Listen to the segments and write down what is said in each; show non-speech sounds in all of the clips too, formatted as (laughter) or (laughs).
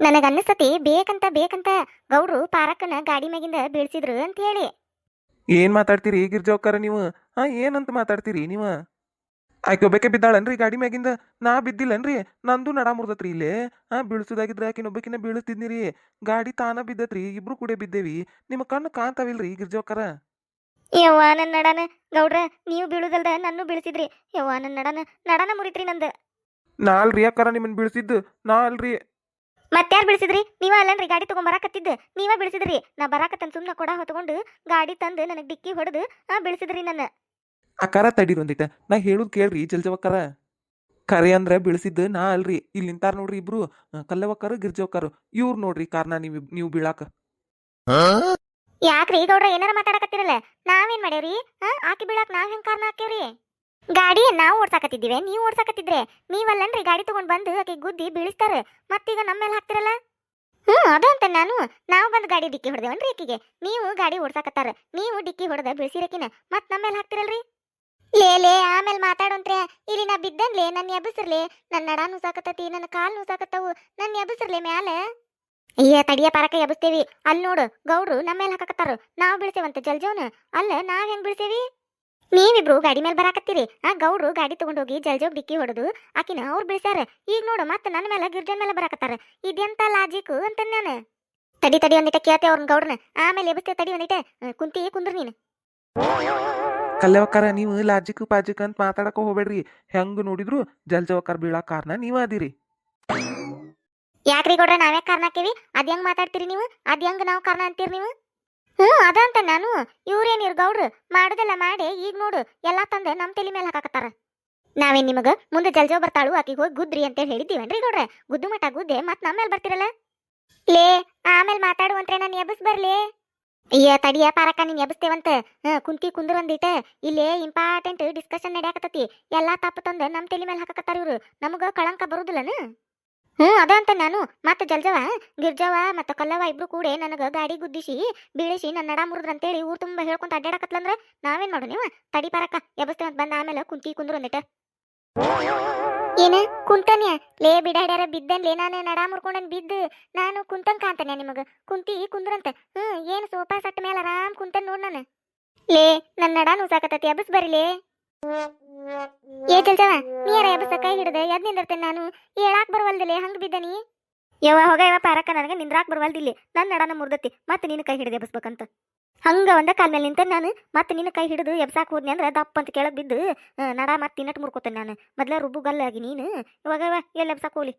ನನಗ ಅನ್ನಿಸ್ತತಿ ಬೇಕಂತ ಬೇಕಂತ ಗೌಡ್ರು ಪಾರಕ್ಕನ ಗಾಡಿ ಮ್ಯಾಗಿಂದ ಬೀಳ್ಸಿದ್ರು ಅಂತ ಹೇಳಿ ಏನ್ ಮಾತಾಡ್ತೀರಿ ಗಿರ್ಜೋಕರ ನೀವು? ಹಾ ಏನಂತ ಮಾತಾಡ್ತೀರಿ ನೀವ? ಆಕೆ ಬಿದ್ದಾಳನ್ರಿ ಗಾಡಿ ಮ್ಯಾಗಿಂದ? ನಾ ಬಿದ್ದಿಲ್ಲನ್ರಿ ನಂದು ನಡ ಮುರ್ದತ್ರಿ ಇಲ್ಲೇ. ಹಾ ಬೀಳ್ಸುದಾಗಿದ್ರೆ ಆಕಿನೊಬ್ಬಕಿನ ಬೀಳಿಸ್ತಿದ್ನಿರಿ. ಗಾಡಿ ತಾನ ಬಿದ್ದತ್ರಿ ಇಬ್ರು ಕೂಡ ಬಿದ್ದೇವಿ. ನಿಮ್ಮ ಕಣ್ಣು ಕಾಣ್ತಾವಿಲ್ರಿ ಗಿರ್ಜೋಕರ? ಯವ್ವ ನನ್ನ ನಡನ. ಗೌಡ್ರ ನೀವು ಬೀಳುದಲ್ದ ನನ್ನೂ ಬೀಳ್ಸಿದ್ರಿ. ಯವ್ವ ನನ್ನ ನಡನ. ನಡನ ಮುರಿತ್ರಿ ನಂದ. ನಾ ಅಲ್ರಿ ಅಕ್ಕಾರ ನಿಮ್ಮನ್ ಬೀಳ್ಸಿದ್ದು. ನಾ ಅಲ್ರಿ ಮತ್ಯಾರು ಬಿಡಿಸಿದ್ರಿ ನೀವ ಅಲ್ಲನ್ರಿ ಗಾಡಿ ತಗೊಂಡ್ ಬರಾಕತ್ತಿದ್ದ. ನೀವ ಬಿಡಿಸಿದ್ರಿ ನಾ ಬರಾಕತ್ತನ್ ಸುಮ್ನ ಕೊಡ ಹೊತ್ಕೊಂಡು ಗಾಡಿ ತಂದು ನನಗ್ ಡಿಕ್ಕಿ ಹೊಡೆದು ಆ ಬಿಡಿಸಿದ್ರಿ ನನ್ನ. ಅಕಾರ ತಡೀರಿ ಒಂದಿಟ ನಾ ಹೇಳುದ್ ಕೇಳ್ರಿ ಜಲ್ಜವಕ್ಕರ ಕರೆ. ಅಂದ್ರೆ ಬಿಳಿಸಿದ್ದು ನಾ ಅಲ್ರಿ. ಇಲ್ಲಿ ನಿಂತಾರ ನೋಡ್ರಿ ಇಬ್ರು ಕಲ್ಲವಕ್ಕರು ಗಿರ್ಜವಕ್ಕರು ಇವ್ರು ನೋಡ್ರಿ ಕಾರಣ ನೀವು ನೀವು ಬೀಳಾಕ. ಯಾಕ್ರಿ ಗೌಡ್ರ ಏನಾರ ಮಾತಾಡಕತ್ತಿರಲ್ಲ? ನಾವೇನ್ ಮಾಡ್ಯಾವ್ರಿ? ಹಾ ಆಕಿ ಬೀಳಾಕ್ ನಾವ್ ಹೆಂಗ್ ಕಾರಣ ಹಾಕ್ಯವ್ರಿ? ಗಾಡಿ ನಾವು ಓಡ್ಸಾಕತ್ತಿದ್ದೀವಿ, ನೀವು ಓಡ್ಸಾಕತ್ತಿದ್ರೆ, ನೀವಲ್ಲನ್ರಿ ಗಾಡಿ ತಗೊಂಡ್ ಬಂದು ಆಕೆ ಗುದ್ದಿ ಬೀಳಿಸ್ತಾರ, ಮತ್ತೀಗ ನಮ್ಮ ಮೇಲೆ ಹಾಕ್ತಿರಲ್ಲ? ಹ್ಞೂ ಅದಂತ ನಾನು, ನಾವು ಬಂದು ಗಾಡಿ ಡಿಕ್ಕಿ ಹೊಡೆದೇವನ್ರಿ ಆಕಿಗೆ, ನೀವು ಗಾಡಿ ಓಡ್ಸಾಕತ್ತಾರ, ನೀವು ಡಿಕ್ಕಿ ಹೊಡೆದ ಬೀಳ್ಸಿರಕಿನ, ಮತ್ ನಮ್ಮ ಮೇಲೆ ಹಾಕ್ತಿರಲ್ರಿ? ಲೇ ಲೇ, ಆಮೇಲೆ ಮಾತಾಡೋಂತ್ರೆ, ಇಲ್ಲಿ ನಾ ಬಿದ್ದನ್ಲೆ ನನ್ನ ಎಬ್ಬಸ್ರಲೇ ನನ್ನ ನಡ ನುಸಾಕತ್ತತಿ ನನ್ನ ಕಾಲ್ ನುಸಾಕತ್ತವು ನನ್ನ ಎಬ್ಬಸ್ರಲೇ ಮ್ಯಾಲೆ? ಅಯ್ಯ ತಡಿಯ ಪಾರಕ ಎಬ್ಬಿಸ್ತೇವಿ, ಅಲ್ಲಿ ನೋಡು, ಗೌಡ್ರು ನಮ್ಮ ಮೇಲೆ ಹಾಕಕತ್ತಾರ, ನಾವು ಬೀಳ್ತೇವಂತ ಜಲ್ಜೋನ್ ಅಲ್ಲ ನಾವ್ ಹೆಂಗ್ ಬೀಳ್ತೇವಿ ನೀವಿಬ್ರು ಗಾಡಿ ಮೇಲೆ ಬರಾಕತ್ತೀರಿ. ಆ ಗೌಡ್ರು ಗಾಡಿ ತಗೊಂಡೋಗಿ ಜಲ್ಜೋಗ್ ಡಿಕ್ಕಿ ಹೊಡೆದು ಆಕಿನ ಅವ್ರು ಬೀಳ್ಸ್ಯಾರ. ಈಗ ನೋಡು ಮತ್ತೆ ನನ್ನ ಮೇಲೆ ಗಿರ್ಜನ್ ಮೇಲೆ ಬರಾಕತ್ತಾರ. ಇದೆಂತ ಲಾಜಿಕ್ ಅಂತ ನಾನು. ತಡಿ ತಡಿ ಒಂದಿಟ ಕೇಳ್ತೆ ಅವ್ರನ್ನ ಗೌಡ್ರನ್ನ ಆಮೇಲೆ ಎಬ್ಸ್ತೇವೆ ತಡಿ ಒಂದಿಟ. ಕುಂತಿ ಕುಂದ್ರ ನೀನು. ಕಲ್ಲವಕ್ಕಾರ ನೀವು ಲಾಜಿಕ್ ಪಾಜಿಕ್ ಅಂತ ಮಾತಾಡಕ ಹೋಗ್ಬೇಡ್ರಿ. ಹೆಂಗ್ ನೋಡಿದ್ರು ಜಲ್ಜವಕ್ಕಾರ ಬೀಳಾಕ ಕಾರಣ ನೀವ ಅದಿರಿ ಯಾಕ್ರಿ ಗೌಡ್ರ ನಾವೇ ಕಾರಣ ಹಾಕೇವಿ? ಅದ್ ಹೆಂಗ್ ಮಾತಾಡ್ತೀರಿ ನೀವು? ಅದ್ ಹೆಂಗ್ ನಾವು ಕಾರಣ ಅಂತೀರಿ ನೀವು? ಹ್ಮ್ ಅದಂತ ನಾನು. ಇವ್ರೇನಿರ್ ಗೌಡ್ರು? ಮಾಡುದೆಲ್ಲ ಮಾಡಿ, ಈಗ ನೋಡು, ಎಲ್ಲ ತಂದೆ ನಮ್ಮ ತಲೆ ಮೇಲೆ ಹಾಕಾಕತ್ತಾರ. ನಾವೇನ್ ನಿಮಗ ಮುಂದೆ ಜಲ್ಜೋ ಬರ್ತಾಳು ಆಕಿಗೆ ಹೋಗಿ ಗುದ್ರಿ ಅಂತ ಹೇಳಿದ್ದೀವನ್ರಿ ಗೌಡ್ರೆ? ಗುದ್ದು ಮಠ ಗುದ್ದೆ ಮತ್ ನಮ್ಮ ಮೇಲೆ ಬರ್ತಿರಲ್ಲ? ಲೇ, ಆಮೇಲೆ ಮಾತಾಡುವಂತ್ರೆ ನಾನು ಎಬ್ಬಿಸ್ ಬರ್ಲಿ. ಅಯ್ಯ, ತಡಿಯ ಪಾರಕ ನೀನ್ ಎಬ್ಬಸ್ತೇವಂತ ಹ ಕುಂತಿ ಕುಂದ್ರ ಒಂದಿಟ ಇಲ್ಲೇ ಇಂಪಾರ್ಟೆಂಟ್ ಡಿಸ್ಕಷನ್ ನಡೆಯಾಕತ್ತತಿ. ಎಲ್ಲಾ ತಪ್ಪು ತಂದ ನಮ್ ತಲೆ ಮೇಲೆ ಹಾಕಕತ್ತಾರ ಇವ್ರು. ನಮಗ ಕಳಂಕ ಬರುದಿಲ್ಲನ? ಹ್ಞೂ ಅದ ಅಂತ ನಾನು. ಮತ್ತೆ ಜಲ್ಜವ, ಗಿರ್ಜವ ಮತ್ತೆ ಕಲ್ಲವ ಇಬ್ರು ಕೂಡ ನನಗೆ ಗಾಡಿ ಗುದ್ದಿಸಿ, ಬೀಳಿಸಿ ನನ್ನ ನಡ ಅಂತೇಳಿ ಊರು ತುಂಬ ಹೇಳ್ಕೊಂತ ಅಡ್ಡಾಡಕತ್ಲಂದ್ರೆ ನಾವೇನ್ ಮಾಡು ನೀವು? ತಡಿ ಪರಕ್ಕ ಎಬಸ್ತೇವಂತ ಬಂದ ಆಮೇಲೆ ಕುಂತಿ ಕುಂದ್ರ ಒಂದಿಟ. ಏನ? ಕುಂತನ್ಯ? ಲೇ ಬಿಡಾಡ್ಯಾರ, ಬಿದ್ದನ್ಲೇ ನಾನೇ ನಡ ಮುರ್ಕೊಂಡನ್ ಬಿದ್ದು. ನಾನು ಕುಂತನ್ ಕಾಂತನ್ಯ ನಿಮಗ? ಕುಂತಿ ಕುಂದ್ರಂತ. ಹ್ಞೂ ಏನು ಸೋಫಾ ಸಟ್ ಮೇಲೆ ಆರಾಮ್ ಕುಂತನ್ ನೋಡ್ ನಾನು. ಲೇ ನನ್ನ ನಡ ನುಸಾಕತ್ತತಿ ಎಬಸ್ ಬರಿಲೇ ಏ ಚಲ್ಚವ ನೀರ ಎಬ್ಬಸ ಕೈ ಹಿಡಿದ ಎದ್ ನಿಂದಿರ್ತೇನೆ ನಾನು? ಹೇಳಾಕ್ ಬರವಲ್ದಿಲ್ಲ, ಹಂಗ್ ಬಿದ್ದನಿ? ಯವ್ವ, ಹೋಗ ಯವ್ವ, ಪಾರಕ್ಕ, ನನಗೆ ನಿಂದ್ರಾಕ್ ಬರವಲ್ದಿಲ್ಲಿ. ನನ್ನ ನಡನ ಮುರ್ದತಿ, ಮತ್ತೆ ನಿನ್ನ ಕೈ ಹಿಡಿದು ಎಬ್ಸ್ಬೇಕಂತ ಹಂಗ ಒಂದ ಕಾಲ ಮೇಲೆ ನಿಂತ ನಾನು, ಮತ್ತೆ ನಿನ್ನ ಕೈ ಹಿಡಿದು ಎಬ್ಸಾಕ್ ಹೋದ್ನಿ ಅಂದ್ರೆ ದಪ್ಪ ಅಂತ ಕೆಳಗ್ ಬಿದ್ದು ನಡ ಮತ್ತೆ ತಿನ್ನಟ್ ಮುರ್ಕೋತೇನೆ ನಾನು. ಮೊದ್ಲ ರುಬ್ಬು ಗಲ್ಲಾಗಿ ನೀನು. ಇವಾಗ ಎಲ್ಲಿ ಎಬ್ಸಾಕ್ ಹೋಗ್ಲಿ?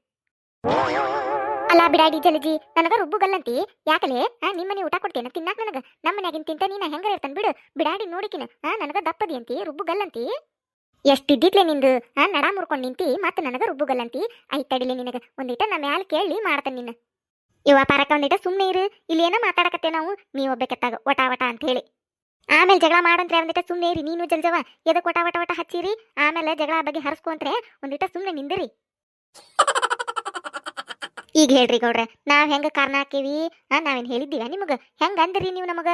ಅಲ್ಲ ಬಿಡಾಡಿ ಜಲಜಿ, ನನಗ ರುಬ್ಬುಗಲ್ಲಂತಿ ಯಾಕಲೇ? ನಿಮ್ಮನೆ ಊಟ ಕೊಡ್ತೇನೆ, ತಿನ್ನಾಕ ನನಗ. ನಮ್ಮ ಮನ್ಯಾಗಿನ್ ತಿಂತ ನೀನ ಹೆಂಗ ಇರ್ತಾನ ಬಿಡು. ಬಿಡಾಡಿ ನೋಡಿಕಿನ. ನನಗ ದಪ್ಪದಿ ಅಂತಿ ರುಬ್ಬುಗಲ್ಲಂತಿ ಎಷ್ಟಿದ್ದಿತ್ಲೆ ನಿಂದು? ಆ, ನಡ ಮುರ್ಕೊಂಡ್ ನಿಂತಿ, ಮತ್ತೆ ನನಗ ರುಬ್ಬುಗಲ್ಲಂತಿ ಐತಡಿಲೆ ನಿನಗ. ಒಂದಿಟ ನಾ ಮ್ಯಾಲ ಕೇಳಿ ಮಾಡ್ತಾನೆ ನಿನ್ನ. ಇವ ಪಾರಕ ಒಂದಿಟ ಸುಮ್ಮನೆ ಇರು. ಇಲ್ಲಿ ಏನೋ ಮಾತಾಡಕತ್ತೆ ನಾವು. ನೀ ಒಬ್ಬಕೆತ್ತಾಗ, ವಟ ವಟ ಅಂತ ಹೇಳಿ. ಆಮೇಲೆ ಜಗಳ ಮಾಡಂತ್ರೆ ಒಂದಿಟ ಸುಮ್ಮನೆ ಇರಿ. ನೀನು ಜಲ್ಜವ ಎದಕ್ಕೆ ವಟ ವಟ ವಟ ಹಚ್ಚಿರಿ? ಆಮೇಲೆ ಜಗಳ ಬಗ್ಗೆ ಹರಸ್ಕೊಂತ್ರೆ ಒಂದಿಟ ಸುಮ್ಮನೆ ನಿಂದಿರಿ. ಈಗ ಹೇಳ್ರಿ ಗೌಡ್ರೆ, ನಾವ್ ಹೆಂಗ ಕಾರಣ ಹಾಕೇವಿ? ನಾವೇನ್ ಹೇಳಿದ್ದೀವ ನಿಮಗ? ಹೆಂಗ ಅಂದ್ರಿ ನೀವು ನಮಗ?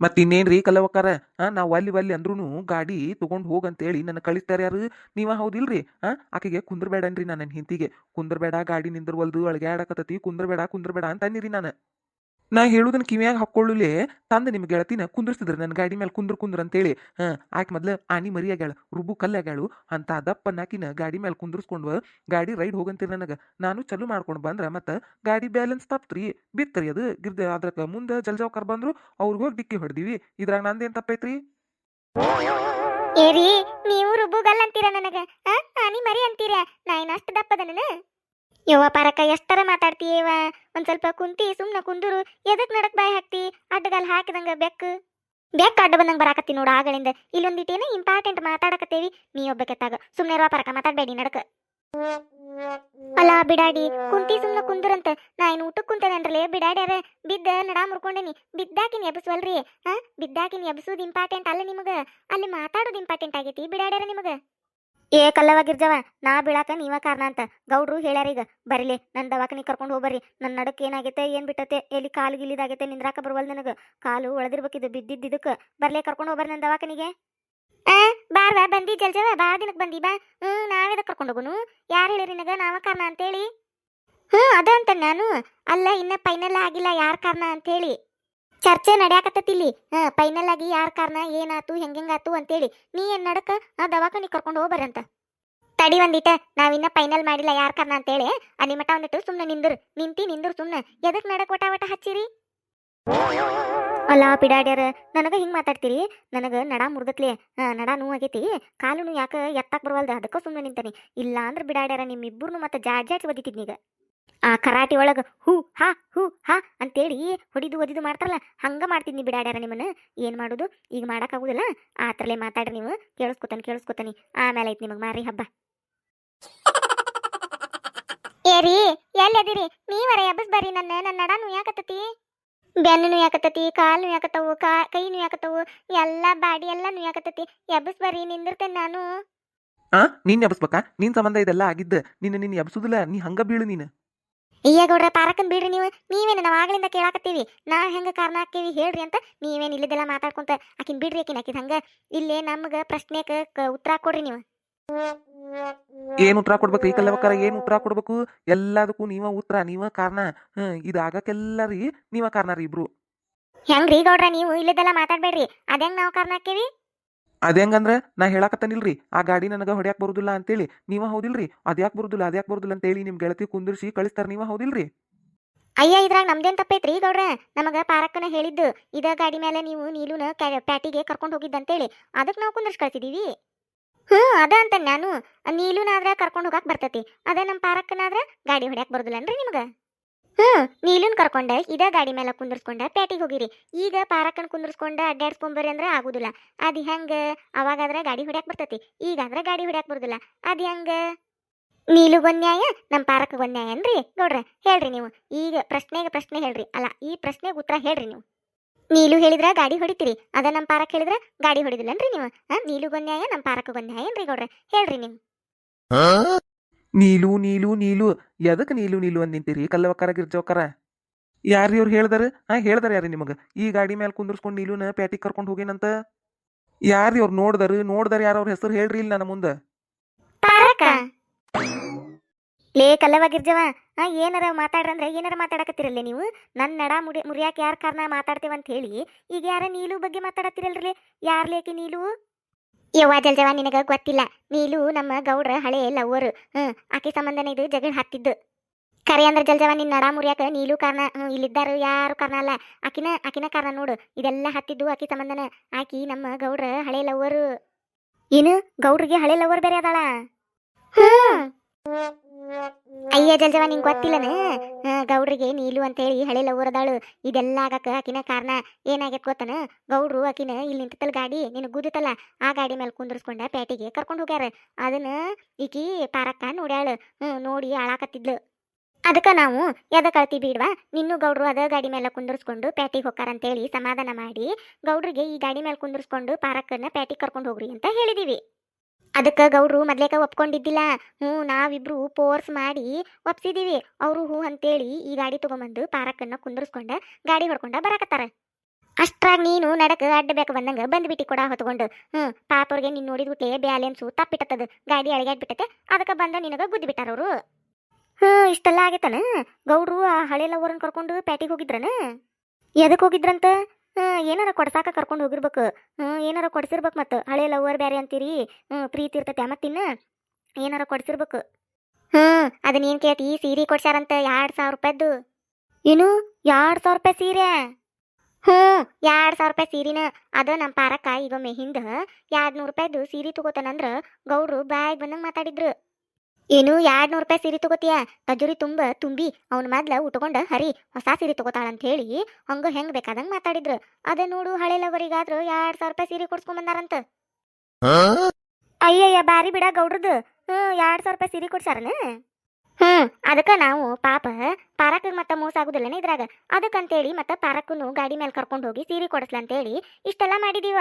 ಮತ್ ಇನ್ನೇನ್ರಿ ಕಲವಕ್ಕಾರ ಆ ನಾವ್ ಅಲ್ಲಿ ಅಲ್ಲಿ ಅಂದ್ರೂ ಗಾಡಿ ತಗೊಂಡ್ ಹೋಗಂತೇಳಿ ನನ್ನ ಕಳಿಸ್ತಾರ ಯಾರು? ನೀವ ಹೌದಿಲ್ರಿ? ಆ ಆಕೆಗೆ ಕುಂದ್ರಬೇಡನ್ರಿ ನನ್ನ ಹಿಂತಿಗೆ. ಕುಂದ್ರಬೇಡ, ಗಾಡಿ ನಿಂದ್ರವಲ್ದು ಅಳಗ್ಯಾಡಕತ್ತತಿ ಕುಂದ್ರಬೇಡ ಕುಂದ್ರಬೇಡ ಅಂತ ಅನ್ನಿರಿ ನಾನು. ನಾ ಹೇಳುದನ್ನ ಕಿವಿಯಾಗ ಹಾಕೊಳ್ಳುಲೇ ತಂದು ನಿಮ್ ಗೆಳತಿನ ಕುಂದ್ರಸಿದ್ರ ನನ್ನ ಗಾಡಿ ಮೇಲೆ ಕುಂದ್ರ ಕುಂದ್ರ ಅಂತೇಳಿ. ಹಾ ಆಕೆ ಮೊದ್ಲ ಆನಿ ಮರಿಯಾಗ್ಯಾಳ ರುಬ್ಬು ಕಲ್ಲಾಗ್ಯಾಳು ಅಂತ ದಪ್ಪನ್ನಾಕಿನ ಗಾಡಿ ಮೇಲೆ ಕುಂದ್ರಿಸ್ಕೊಂಡ್ವ ಗಾಡಿ ರೈಡ್ ಹೋಗಂತೀರಿ ನನಗ. ನಾನು ಚಲು ಮಾಡ್ಕೊಂಡು ಬಂದ್ರ ಮತ್ತ ಗಾಡಿ ಬ್ಯಾಲೆನ್ಸ್ ತಪ್ತ್ರಿ ಬಿತ್ತರಿ ಅದು. ಗಿರ್ದ ಅದ್ರಕ ಮುಂದೆ ಜಲ್ಜಾವ್ಕರ್ ಬಂದ್ರು, ಅವ್ರಿಗೆ ಹೋಗಿ ಡಿಕ್ಕಿ ಹೊಡೆದಿವಿ. ಇದ್ರಾಗ ನಂದೇನ್ ತಪ್ಪೈತ್ರಿ? ಏರಿ, ನೀವು ರುಬ್ಬುಗಲ್ ಅಂತೀರ ನನಗ ಆನಿ ಮರಿ ಅಂತೀರ, ನಾ ಇನ್ನಷ್ಟು ದಪ್ಪದ ದಪ್ಪದನ ಯವ್ವ ಪಾರಕ್ಕ, ಎಷ್ಟರ ಮಾತಾಡ್ತೀಯವ ಒಂದ್ ಸ್ವಲ್ಪ ಕುಂತಿ, ಸುಮ್ನ ಕುಂದೂರು. ಎದಕ್ ನಡಕ್ ಬಾಯ್ ಹಾಕ್ತಿ? ಅಡ್ಡಗಾಲ್ ಹಾಕಿದಂಗ ಬೆಕ್ಕು. ಬೆಕ್ಕ ಅಡ್ಡ ಬಂದಂಗ ಬರಾಕತ್ತಿ ನೋಡು ಆಗಳಿಂದ ಇಲ್ಲೊಂದಿಟೇನ ಇಂಪಾರ್ಟೆಂಟ್ ಮಾತಾಡಕತ್ತೇವಿ. ನೀ ಒಬ್ಬಕೆತ್ತಾಗ ಸುಮ್ನೆ ಇರುವ ಪಾರಕ ಮಾತಾಡ್ಬೇಡಿ ನಡಕ. ಅಲ್ಲ ಬಿಡಾಡಿ, ಕುಂತಿ ಸುಮ್ನ ಕುಂದುರಂತ. ನಾ ಏನು ಊಟಕ್ ಕುಂತೇನನ್ರಲೇ ಬಿಡಾಡ್ಯಾರ ಬಿದ್ದ ನಡಾ ಮುರ್ಕೊಂಡೇನಿ. ಬಿದ್ದಾಕಿನ್ ಎಬ್ಸವಲ್ರಿ ಹಾ ಬಿದ್ದಾಕಿನ ಎಬ್ಸುದ್ ಇಂಪಾರ್ಟೆಂಟ್ ಅಲ್ಲ ನಿಮಗ? ಅಲ್ಲಿ ಮಾತಾಡೋದು ಇಂಪಾರ್ಟೆಂಟ್ ಆಗೈತಿ ಬಿಡಾಡ್ಯಾರ ನಿಮಗ? ಏ ಕಲ್ಲವ ಗಿರ್ಜವ ನಾ ಬೀಳಾಕ ನೀವ ಕಾರಣ ಅಂತ. ಗೌಡ್ರು ಹೇಳ್ಯಾರ ಈಗ, ಬರಿಲಿ ನನ್ನ ದವಾಖಾನಿ ಕರ್ಕೊಂಡು ಹೋಗ್ಬರ್ರಿ. ನನ್ನ ನಡಕ್ ಏನಾಗೈತೆ, ಏನ್ ಬಿಟ್ಟತೆ, ಎಲ್ಲಿ ಕಾಲು ಗಿಲ್ಲಿದಾಗೈತೆ ನಿಂದ್ರಾಕ ಬರುವಲ್ ನನಗ. ಕಾಲು ಒಳದಿರ್ಬೇಕಿದು ಬಿದ್ದಿದ್ದು ಇದಕ್ಕೆ. ಬರ್ಲಿ, ಕರ್ಕೊಂಡು ಹೋಗ್ಬರ್ರಿ ನನ್ನ ದವಾಖಾನಿಗೆ. ಆ ಬಾರ್ವಾ ಬಂದಿ ಜಲ್ಜವ, ಬಾ ದಿನಕ್ಕೆ ಬಂದಿ, ಬಾ. ಹ್ಞೂ ನಾವೇದ ಕರ್ಕೊಂಡು ಹೋಗುನು? ಯಾರು ಹೇಳಿರಿ ನಿನಗ, ನಾವ ಕಾರಣ ಅಂತೇಳಿ? ಹ್ಞೂ ಅದ ಅಂತ ನಾನು. ಅಲ್ಲ, ಇನ್ನ ಫೈನಲ್ ಆಗಿಲ್ಲ, ಯಾರ ಕಾರಣ ಅಂತೇಳಿ. ಚರ್ಚೆ ಇಲ್ಲಿ ಹಾಂ ಫೈನಲ್ ಆಗಿ ಯಾರ ಕಾರಣ, ಏನಾತು, ಹೆಂಗೆಂಗಾತು ಅಂತೇಳಿ. ನೀ ಏನ್ ನಡಕ? ಆ, ದವಾಖಾನಿ ಕರ್ಕೊಂಡು ಹೋಗ್ಬರಂತ ತಡಿ ಒಂದಿಟ, ನಾವಿನ್ನ ಫೈನಲ್ ಮಾಡಿಲ್ಲ ಯಾರ ಕಾರಣ ಅಂತೇಳಿ. ಅಲ್ಲಿ ಮಠ ಒಂದಿಟ್ಟು ಸುಮ್ಮನೆ ನಿಂದ್ರು. ನಿಂತಿ ನಿಂದ್ರು ಸುಮ್ಮನೆ ಎದಕ್ ನಡಕ ವಟ ವಟ ಹಚ್ಚಿರಿ? ಅಲ್ಲ, ಪಿಡಾಡ್ಯಾರ, ನನಗ ಹಿಂಗ್ ಮಾತಾಡ್ತೀರಿ? ನನಗ ನಡ ಹಾ, ನಡ ನೋವಾಗೈತಿ. ಕಾಲು ಯಾಕ ಎತ್ತಾಕ್ ಬರವಲ್ದ? ಅದಕ್ಕ ಸುಮ್ಮನೆ ನಿಂತಾನೆ. ಇಲ್ಲ ಅಂದ್ರ ಬಿಡಾಡ್ಯಾರ ನಿಮ್ಮಿಬ್ಬರನ್ನು ಮತ್ತೆ ಜಾಡ್ ಜಾಡ್ ಒದಿತಿದ್ನೀಗ. ಆ ಕರಾಟಿ ಒಳಗ ಹೂ ಹಾ ಹೂ ಹಾ ಅಂತೇಳಿ ಹೊಡಿದು ಒದಿದು ಮಾಡ್ತಾರಲ್ಲ ಹಂಗ ಮಾಡ್ತಿದ್ನಿ ಬಿಡಾಡ್ಯಾರ ನಿಮ್ಮನ್ನ. ಏನ್ ಮಾಡುದು? ಈಗ ಮಾಡೋಕ್ಕಾಗೋದಿಲ್ಲ ಆ ಥರಲೆ ಮಾತಾಡ್ರಿ ನೀವು. ಕೇಳಿಸ್ಕೊತಾನೆ ಕೇಳಿಸ್ಕೊತಾನಿ. ಆಮೇಲೆ ಐತೆ ನಿಮಗೆ ಮಾರಿ ಹಬ್ಬ. (laughs) ಏರಿ ಎಲ್ಲದಿರಿ ನೀವರ ಎಬ್ಬಸ್ ಬರ್ರಿ ನನ್ನ. ನನ್ನ ನಡ ನುಯಾಕತ್ತತಿ ಬೆನ್ನು ನುಯಾಕತ್ತತಿ ಕಾಲು ನುಯಾಕತ್ತವು ಕಾ ಕೈ ನುಯಾಕತ್ತವು ಎಲ್ಲ ಬಾಡಿ ಎಲ್ಲ ನುಯಾಕತ್ತತಿ ಎಬ್ಬಸ್ ಬರ್ರಿ ನಿಂದಿರ್ತೇನೆ ನಾನು. ಆ? ನೀನ್ ಎಬ್ಸ್ಬೇಕಾ? ನಿನ್ ಸಂಬಂಧ ಇದೆಲ್ಲ ಆಗಿದ್ದ. ನಿನ್ನ ನಿನ್ನ ಎಬ್ಸುದಿಲ್ಲ. ನೀ ಹಂಗ ಬೀಳು ನೀನು. ಅಯ್ಯ ಗೌಡ್ರ ಪಾರಕನ್ ಬಿಡ್ರಿ ನೀವು. ನೀವೇನು ನಾವು ಆಗ್ಲಿಂದ ಕೇಳಾಕತ್ತೀವಿ. ನಾ ಹೆಂಗ ಕಾರಣ ಹಾಕೀವಿ ಹೇಳ್ರಿ ಅಂತ. ನೀವೇನು ಇಲ್ಲದೆಲ್ಲ ಮಾತಾಡ್ಕೊಂತ ಆಕಿನ್ ಬಿಡ್ರಿ ಆಕಿನ ಆಕಿದ ಹಂಗ. ಇಲ್ಲೇ ನಮ್ಗ ಪ್ರಶ್ನೆಕ ಉತ್ತರ ಕೊಡ್ರಿ ನೀವು. ಏನ್ ಉತ್ತರ ಕೊಡ್ಬೇಕು ಈ ಕಲ್ಲವಕ್ಕಾರ? ಏನ್ ಉತ್ತರ ಕೊಡ್ಬೇಕು? ಎಲ್ಲದಕ್ಕೂ ನೀವ ಉತ್ತರ ನೀವ ಕಾರಣ. ಹ್ಮ್ ಇದಾಗಕ್ಕೆಲ್ಲ ರೀ ನೀವ ಕಾರಣ ರೀ ಇಬ್ರು. ಹೆಂಗ್ರಿ ಗೌಡ್ರ ನೀವು ಇಲ್ಲದೆಲ್ಲ ಮಾತಾಡ್ಬೇಡ್ರಿ. ಅದ್ಯಾಂಗ ನಾವು ಕಾರಣ ಹಾಕೀವಿ ಅದೇಂಗಂದ್ರ ನಾ ಹೇಳಾಕತ್ತನಿಲ್ರಿ, ಆ ಗಾಡಿ ನನಗ ಹೊಡ್ಯಾಕ್ ಬರುದಿಲ್ಲ ಅಂತೇಳಿ. ನೀವ ಹೌದಿಲ್ರಿ? ಅದ್ಯಾಕ್ ಬರುದಿಲ್ಲ ಅದ್ಯಾಕ್ ಬರುದಿಲ್ಲ ಅಂತೇಳಿ ನಿಮ್ ಗೆಳತಿ ಕುಂದಿರ್ಸಿ ಕಳಿಸ್ತಾರ ನೀವ ಹೌದಿಲ್ರಿ? ಅಯ್ಯ, ಇದ್ರಾಗ ನಮ್ದೇನ್ ತಪ್ಪೈತ್ರಿ ಗೌಡ್ರ? ನಮಗ ಪಾರಕ್ಕನ ಹೇಳಿದ್ದು, ಇದ ಗಾಡಿ ಮೇಲೆ ನೀವು ನೀಲೂನ ಪ್ಯಾಟಿಗೆ ಕರ್ಕೊಂಡು ಹೋಗಿದ್ದಂತೇಳಿ ಅದಕ್ಕೆ ನಾವು ಕುಂದರ್ಸ್ ಕಳ್ಸಿದೀವಿ. ಹ್ಞೂ ಅದ ಅಂತ ನಾನು. ನೀಲುನಾದ್ರ ಕರ್ಕೊಂಡು ಹೋಗಾಕ್ ಬರ್ತೈತಿ. ಅದ ನಮ್ಮ ಪಾರಕ್ಕನಾದ್ರ ಗಾಡಿ ಹೊಡ್ಯಾಕ್ ಬರುದಿಲ್ಲನ್ರಿ ನಿಮ್ಗ. ಹ್ಞೂ ನೀಲುನ್ ಕರ್ಕೊಂಡ. ಇದ ಗಾಡಿ ಮೇಲೆ ಕುಂದರ್ಸ್ಕೊಂಡ ಪೇಟೆಗೆ ಹೋಗಿರಿ. ಈಗ ಪಾರಕ್ಕನ್ ಕುಂದರ್ಸ್ಕೊಂಡ ಅಡ್ಡಾಡ್ಸ್ಕೊಂಬರಿ ಅಂದ್ರೆ ಆಗುದಿಲ್ಲ. ಅದು ಹೆಂಗ? ಅವಾಗಾದ್ರೆ ಗಾಡಿ ಹೊಡ್ಯಾಕ್ ಬರ್ತೈತಿ. ಈಗಾದ್ರ ಗಾಡಿ ಹೊಡ್ಯಾಕ್ ಬರುದಿಲ್ಲ. ಅದು ಹೆಂಗ? ನೀಲುಗೊಂದ್ ನ್ಯಾಯ ನಮ್ಮ ಪಾರಕ ನ್ಯಾಯ ಏನ್ರಿ? ನೋಡ್ರಿ, ಹೇಳ್ರಿ ನೀವು. ಈಗ ಪ್ರಶ್ನೆಗೆ ಪ್ರಶ್ನೆ ಹೇಳ್ರಿ. ಅಲ್ಲ, ಈ ಪ್ರಶ್ನೆಗೆ ಉತ್ತರ ಹೇಳ್ರಿ ನೀವು. ನೀಲು ಹೇಳಿದ್ರ ಗಾಡಿ ಹೊಡಿತೀರಿ. ಅದ ನಮ್ಮ ಪಾರಕ್ ಹೇಳಿದ್ರ ಗಾಡಿ ಹೊಡಿದಿಲ್ಲನ್ರಿ ನೀವು? ನೀಲು ನ್ಯಾಯ ನಮ್ಮ ಪಾರಕ ನ್ಯಾಯ ಏನ್ರಿ ಗೌಡ್ರ? ಹೇಳ್ರಿ ನೀವು. ನೀಲು ನೀಲು ನೀಲು. ಎದಕ್ ನೀಲು ನೀಲು ಅಂದ್ ನಿಂತೀರಿ? ಕಲ್ಲವಕ್ಕಾರ ಗಿರ್ಜವಕ್ಕಾರ ಯಾರು ಇವ್ರು ಹೇಳ್ದಾರ? ಹಾ, ಹೇಳ್ದಾರ ಯಾರಿ ನಿಮಗೆ? ಈ ಗಾಡಿ ಮೇಲೆ ನೀಲೂನ ನೀಲುನ ಪ್ಯಾಟಿಗೆ ಕರ್ಕೊಂಡು ಹೋಗೇನಂತ? ಯಾರು ಇವ್ರು ನೋಡ್ದಾರ? ನೋಡ್ದಾರ ಯಾರು ಅವ್ರ ಹೆಸರು ಹೇಳ್ರಿ ಇಲ್ಲ ನನ್ನ ಮುಂದೆ. ಲೇ ಕಲ್ಲವಾಗಿರ್ಜವ ಆ ಏನಾರ ಮಾತಾಡ್ರಂದ್ರೆ ಏನಾರ ಮಾತಾಡಕತ್ತಿರಲ್ಲೇ ನೀವು? ನನ್ನ ನಡ ಮುಡಿ, ಮುರಿಯಾಕ ಯಾರ ಕಾರಣ ಮಾತಾಡ್ತೇವಂತ ಹೇಳಿ, ಈಗ ಯಾರ ನೀಲು ಬಗ್ಗೆ ಮಾತಾಡತ್ತಿರಲ್ರಿ ಯಾರ್ಲೇಕಿ ನೀಲು? ಯವ್ವ ಜಲ್ಜವ ನಿನಗ ಗೊತ್ತಿಲ್ಲ. ನೀಲು ನಮ್ಮ ಗೌಡ್ರ ಹಳೆ ಲವ್ವರ್. ಹ್ಮ್, ಆಕೆ ಸಂಬಂಧನ ಇದು ಜಗಳ ಹತ್ತಿದ್ದು. ಕರೆ ಅಂದ್ರೆ ಜಲ್ಜವ ನಿನ್ನ ನಡ ಮುರಿಯಾಕ ನೀಲು ಕಾರಣ, ಹ್ಮ್, ಇಲ್ಲಿದ್ದಾರು ಯಾರು ಕಾರಣ ಅಲ್ಲ. ಆಕಿನ ಆಕಿನ ಕಾರಣ ನೋಡು. ಇದೆಲ್ಲ ಹತ್ತಿದ್ದು ಆಕಿ ಸಂಬಂಧನ. ಆಕಿ ನಮ್ಮ ಗೌಡ್ರ ಹಳೆ ಲವ್ವರು. ಏನು? ಗೌಡ್ರಿಗೆ ಹಳೆ ಲವ್ವರ್ ಬೇರೆ ಅದಾಳ? ಹ್ಮ್ ಅಯ್ಯ ಜಲ್ಜವ ನಿಂಗೆ ಗೊತ್ತಿಲ್ಲನ? ಗೌಡ್ರಿಗೆ ನೀಲು ಅಂತೇಳಿ ಹಳೆ ಲವರ್ ಅದಾಳು ಇದೆಲ್ಲ ಆಗಕ್ಕ ಆಕಿನ ಕಾರಣ. ಏನಾಗೈತೆ ಗೊತ್ತನ? ಗೌಡ್ರು ಆಕಿನ ಇಲ್ಲಿ ನಿಂತಲ್ ಗಾಡಿ ನಿನ್ನ ಗುದ್ದತಲ್ಲ ಆ ಗಾಡಿ ಮೇಲೆ ಕುಂದರ್ಸ್ಕೊಂಡ ಪೇಟೆಗೆ ಕರ್ಕೊಂಡು ಹೋಗ್ಯಾರ. ಅದನ್ನ ಈಕಿ ಪಾರಕ್ಕ ನೋಡ್ಯಾಳ. ನೋಡಿ ಆಳಾಕತ್ತಿದ್ಲು. ಅದಕ್ಕ ನಾವು ಎದ ಕಳ್ತಿ ಬಿಡ್ವಾ? ನಿನ್ನೂ ಗೌಡ್ರು ಅದ ಗಾಡಿ ಮೇಲೆ ಕುಂದರ್ಸ್ಕೊಂಡು ಪ್ಯಾಟಿಗೆ ಹೋಗ್ತಾರಂತೇಳಿ ಸಮಾಧಾನ ಮಾಡಿ ಗೌಡ್ರಿಗೆ ಈ ಗಾಡಿ ಮೇಲೆ ಕುಂದರ್ಸ್ಕೊಂಡು ಪಾರಕ್ಕನ್ನ ಪ್ಯಾಟಿಗೆ ಕರ್ಕೊಂಡು ಹೋಗ್ರಿ ಅಂತ ಹೇಳಿದೀವಿ. ಅದಕ್ಕೆ ಗೌಡ್ರು ಮೊದ್ಲೇಕ ಒಪ್ಕೊಂಡಿದ್ದಿಲ್ಲ. ಹ್ಞೂ, ನಾವಿಬ್ರು ಪೋರ್ಸ್ ಮಾಡಿ ಒಪ್ಸಿದ್ದೀವಿ ಅವರು ಹೂ ಅಂತೇಳಿ ಈ ಗಾಡಿ ತಗೊಂಬಂದು ಪಾರಕ್ಕನ್ನ ಕುಂದರ್ಸ್ಕೊಂಡ ಗಾಡಿ ಹೊಡ್ಕೊಂಡ ಬರಾಕತ್ತಾರ. ಅಷ್ಟ್ರಾಗ ನೀನು ನಡಕ ಅಡ್ಡ ಬೇಕು ಬಂದಂಗ ಬಂದ್ಬಿಟ್ಟಿ ಕೂಡ ಹೊತ್ಕೊಂಡು. ಹ್ಞೂ, ಪಾಪವ್ರಿಗೆ ನೀನು ನೋಡಿದ್ಬಿಟ್ಟೆ ಬ್ಯಾಲೆನ್ಸು ತಪ್ಪಿಟ್ಟತದ ಗಾಡಿ ಅಳಗ್ಯಾಡ್ಬಿಟ್ಟತೆ, ಅದಕ್ಕೆ ಬಂದ ನಿನಗೆ ಗುದ್ದು ಬಿಟ್ಟಾರ ಅವರು. ಹ್ಞೂ, ಇಷ್ಟೆಲ್ಲ ಆಗೈತನ? ಗೌಡ್ರು ಆ ಹಳೆ ಲವರನ್ ಕರ್ಕೊಂಡು ಪ್ಯಾಟಿಗೆ ಹೋಗಿದ್ರನ? ಎದಕ್ಕೆ ಹೋಗಿದ್ರಂತ? ಏನಾರ ಕೊಡ್ಸಾಕ ಕರ್ಕೊಂಡು ಹೋಗಿರ್ಬೇಕು. ಹ್ಞೂ ಏನಾರ ಕೊಡ್ಸಿರ್ಬೇಕು ಮತ್ತು ಹಳೆ ಲವರ್ ಬ್ಯಾರೆ ಅಂತೀರಿ. ಹ್ಞೂ ಪ್ರೀತಿ ಇರ್ತೈತೆ ಮತ್ತಿನ್ನ ಏನಾರ ಕೊಡ್ಸಿರ್ಬೇಕು. ಹ್ಞೂ ಅದನ್ನ ಏನು ಕೇಳ್ತಿ? ಸೀರೆ ಕೊಡ್ಸ್ಯಾರಂತ ಎರಡು ಸಾವಿರ ರೂಪಾಯ್ದು. ಏನು? ಎರಡು ಸಾವಿರ ರೂಪಾಯಿ ಸೀರೆ? ಹ್ಞೂ ಎರಡು ಸಾವಿರ ರೂಪಾಯಿ ಸೀರೆನ. ಅದು ನಮ್ಮ ಪಾರಕ್ಕ ಈಗ ಹಿಂದೆ ಎರಡು ನೂರು ರೂಪಾಯ್ದು ಸೀರೆ ತಗೋತಾನಂದ್ರೆ ಗೌಡ್ರು ಬಾಯಿಗೆ ಬಂದಂಗೆ ಮಾತಾಡಿದ್ರು. ಏನು ಎರಡು ನೂರು ರೂಪಾಯಿ ಸೀರೆ ತಗೋತೀಯ? ಕಜೂರಿ ತುಂಬ ತುಂಬಿ ಅವ್ನ ಮೊದ್ಲ ಉಟ್ಕೊಂಡ ಹರಿ ಹೊಸ ಸೀರೆ ತಗೋತಾಳಂತ ಹೇಳಿ ಹಂಗ ಹೆಂಗ್ ಬೇಕಾದಂಗೆ ಮಾತಾಡಿದ್ರು. ಅದೇ ನೋಡು ಹಳೆ ಲವರಿಗಾದ್ರು ಎರಡು ಸಾವಿರ ರೂಪಾಯಿ ಸೀರೆ ಕೊಡ್ಸ್ಕೊಂಬಂದಾರಂತ ಅಯ್ಯಯ್ಯ ಬಾರಿ ಬಿಡ ಗೌಡ್ರದ್ದು ಹ್ಮ್ ಎರಡ್ ಸಾವಿರ ರೂಪಾಯಿ ಸೀರೆ ಕೊಡ್ಸಾರನ ಹ್ಮ್ ಅದಕ್ಕ ನಾವು ಪಾಪ ಪಾರಕ್ ಮತ್ತ ಮೋಸ ಆಗುದಿಲ್ಲನ ಇದ್ರಾಗ. ಅದಕ್ಕಂತೇಳಿ ಮತ್ತೆ ಪಾರಕ್ಕೂ ಗಾಡಿ ಮೇಲೆ ಕರ್ಕೊಂಡು ಹೋಗಿ ಸೀರೆ ಅಂತ ಹೇಳಿ ಇಷ್ಟೆಲ್ಲ ಮಾಡಿದೀವ.